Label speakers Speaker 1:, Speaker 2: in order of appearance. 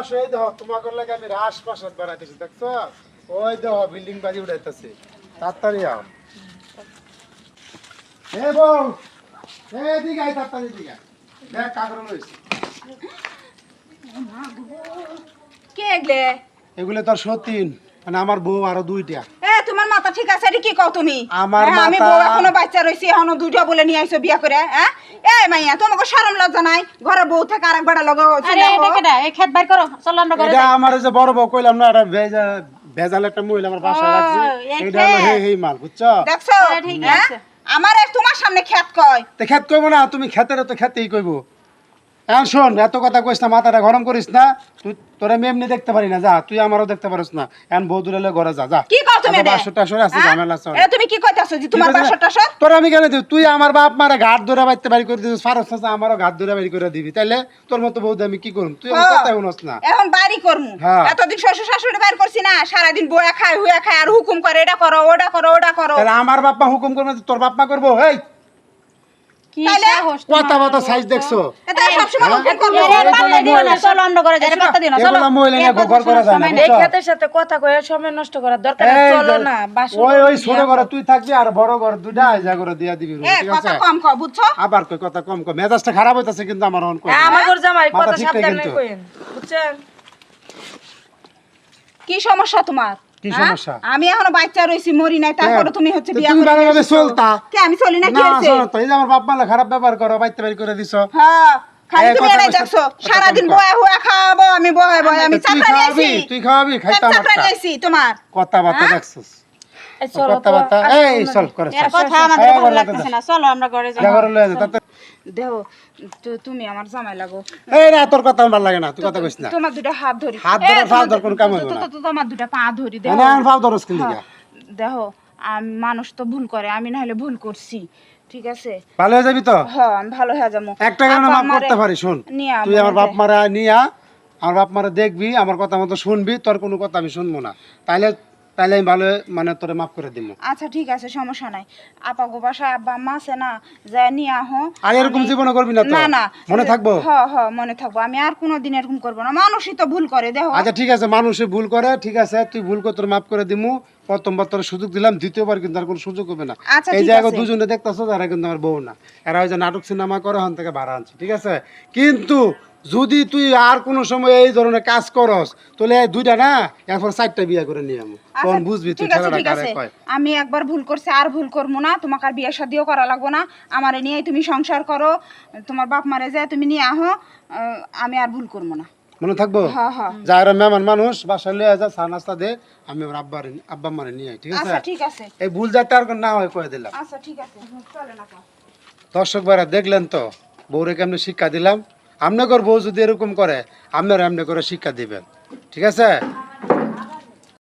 Speaker 1: আসো এই দেখো তোমাকে লাগে আমি দেখছ? ওই দেখো বিল্ডিং বাড়ি উঠাইতেছে তাড়াতাড়ি আও। হে বউ এদিকে আই তাড়াতাড়ি দিকে দেখ কাগর লইছি
Speaker 2: কে এগলে?
Speaker 1: এগুলো তোর সতীন মানে আমার বউ আরও দুইটা।
Speaker 2: মাথা ঠিক আছে এটা কি কও তুমি?
Speaker 1: আমার
Speaker 2: হ্যাঁ, আমি বউ এখনও বাচ্চা রইছি এখনও দুইটা বলে নিয়ে আইছো বিয়া করে হ্যাঁ? এই মাইয়া তোমাকে শরম লজ্জা নাই? ঘরে বউ থাকে আরেক বেড়া লগে
Speaker 3: আরে এটা কেডা? এই খেত বাইর করো চলো আমরা ঘরে
Speaker 1: এটা আমার যে বড় বউ কইলাম না এটা ভেজা ভেজাল একটা মহিলা আমার বাসায়
Speaker 3: ও,
Speaker 1: রাখছি। এটা হলো
Speaker 3: খেত।
Speaker 1: হে হেই মাল বুঝছ?
Speaker 2: দেখছ?
Speaker 3: ঠিক
Speaker 2: হ্যাঁ?
Speaker 3: আছে।
Speaker 2: আমার এক তোমার সামনে খেত কয়।
Speaker 1: তো খেত কইব না তুমি খেতের তো খেতেই কইব। এখন শোন এত কথা কইস না মাথাটা গরম করিস না তুই তোরা আমি এমনি দেখতে পারি না যা তুই আমারও দেখতে পারিস না। এখন বউ দূরে ঘরে যা যা।
Speaker 2: কি কও তুমি এটা?
Speaker 1: বাসর টাসর আছে
Speaker 2: হ্যাঁ?
Speaker 1: ঝামেলা আছে
Speaker 2: এ তুমি কি কইতাছো যে তোমার বাসর টাসর?
Speaker 1: তোর আমি কেন দিব? তুই আমার বাপ মারা ঘাট ধরে বাইতে বাড়ি করে দিস ফারস চাচা আমারও ঘাট ধরে বাড়ি করে দিবি। তাইলে তোর মতো বউ আমি কি করুম? তুই আমার
Speaker 2: হ্যাঁ।
Speaker 1: কথা শুনস না।
Speaker 2: এখন বাড়ি করমু।
Speaker 1: হ্যাঁ।
Speaker 2: এতদিন শ্বশুর শাশুড়ি বাইর করছি না সারাদিন বয়া খায় হুয়া খায় আর হুকুম করে এটা করো ওটা করো ওটা করো।
Speaker 1: তাহলে আমার বাপ মা হুকুম করবে তোর বাপ মা করব? এই সাইজ দেখছ? আবার কই কথা কম কম মেজাজটা খারাপ হইতাছে কিন্তু আমার অন
Speaker 4: আমার জামাই কথা
Speaker 1: ঠিক নাই
Speaker 4: সাবধানে বুঝছেন?
Speaker 2: কি সমস্যা তোমার?
Speaker 1: কি? সমস্যা?
Speaker 2: আমি এখনও বাচ্চা রইছি মরি নাই তারপরে তুমি হচ্ছে বিয়া করে নিয়ে
Speaker 1: চলতা।
Speaker 2: কে আমি চলি না কি হইছে
Speaker 1: তো এই যে আমার বাপ মালা খারাপ ব্যবহার করো বাইতে বাড়ি করে দিছো।
Speaker 2: হ্যাঁ খালি তুমি
Speaker 1: কইছো,
Speaker 2: দেখছ
Speaker 1: কম কর।
Speaker 2: বয়া হুয়া খাওয়াবো আমি বয়া বয়া আমি
Speaker 1: তুই
Speaker 2: চাপড়া
Speaker 1: খাওয়াবি
Speaker 2: নিয়েছি।
Speaker 1: তুই খাওয়াবি খাইতাম
Speaker 2: চাপড়া নিয়েছি তোমার।
Speaker 1: কথা বার্তা
Speaker 2: হ্যাঁ?
Speaker 4: এই চলো
Speaker 1: কথা
Speaker 4: তো,
Speaker 1: বার্তা
Speaker 4: আসো
Speaker 1: এই চল করে
Speaker 3: কথা আমাদের ভালো লাগতেছে না চলো আমরা ঘরে যাই।
Speaker 1: ঘরে লয়ে যা তাতে
Speaker 2: দেও তুমি আমার জামাই লাগো।
Speaker 1: এই না তোর কথা আমার লাগে না তুই কথা কইস না।
Speaker 2: তোমার দুটা হাত ধরি।
Speaker 1: হাত ধরে
Speaker 2: তোমার
Speaker 1: ধর
Speaker 2: দু-
Speaker 1: কাম
Speaker 2: তো-
Speaker 1: না।
Speaker 2: তো- তো তোমার দুটা পা ধরি দেও
Speaker 1: এনে আন ধরস কি লিগা
Speaker 2: দেখো আমি মানুষ তো ভুল করে আমি না হলে ভুল করছি ঠিক আছে?
Speaker 1: ভালো হয়ে যাবি তো?
Speaker 2: হ্যাঁ আমি ভালো হয়ে যাব।
Speaker 1: একটা কারণে
Speaker 2: আপা
Speaker 1: মাফ করতে পারি শোন।
Speaker 2: নিয়া
Speaker 1: তুই আমার বাপ মারা নিয়া আমার বাপ মারা দেখবি আমার কথা মতো শুনবি তোর কোনো কথা আমি শুনব না। তাইলে তাইলে আমি ভালো মানে তোরে মাফ করে দিব
Speaker 2: আচ্ছা ঠিক আছে সমস্যা নাই। আপা গো বাসায় আব্বা আম্মা আছে না যায় নিয়ে আহো।
Speaker 1: আর এরকম জীবনে করবি না তো?
Speaker 2: না না।
Speaker 1: মনে থাকব?
Speaker 2: হ হ মনে থাকব। আমি আর কোনোদিন এরকম করব না। মানুষই তো ভুল করে দেখো।
Speaker 1: আচ্ছা ঠিক আছে মানুষে ভুল করে ঠিক আছে তুই ভুল করে তোর মাফ করে দিমু। প্রথমবার তোর সুযোগ দিলাম দ্বিতীয়বার কিন্তু আর কোনো সুযোগ হবে না।
Speaker 2: আচ্ছা,
Speaker 1: এই জায়গা দুজনে দেখতেছো এরা কিন্তু আমার বউ না। এরা ওই যে নাটক সিনেমা করে হন থেকে ভাড়া আনছে ঠিক আছে? কিন্তু যদি তুই আর কোনো সময় এই ধরনের কাজ করস তাহলে দুইটা না এরপর চারটা বিয়ে করে নিয়ে আমু
Speaker 2: আচ্ছা,
Speaker 1: তখন বুঝবি তুই
Speaker 2: ঠিক আছে আমি একবার ভুল করছি আর ভুল করব না। তোমাকে আর বিয়ে শাদিও করা লাগবো না। আমার নিয়ে তুমি সংসার করো। তোমার বাপ মারে যায় তুমি নিয়ে আহো। আমি আর ভুল করব না।
Speaker 1: মনে থাকব?
Speaker 2: হ্যাঁ হ্যাঁ।
Speaker 1: যারা মেহমান মানুষ বাসায় লয়ে যা চা নাস্তা দে আমি আমার আব্বার আব্বা মারে নিয়ে আই ঠিক আছে?
Speaker 2: আচ্ছা ঠিক আছে।
Speaker 1: এই ভুল যাতে আর না হয় কয়ে দিলাম।
Speaker 2: আচ্ছা ঠিক আছে। চলে না কা।
Speaker 1: দর্শক ভাইরা দেখলেন তো বউরে কেমনে শিক্ষা দিলাম? আপনার বউ যদি এরকম করে আপনারা এমনি করে শিক্ষা দিবেন। ঠিক আছে?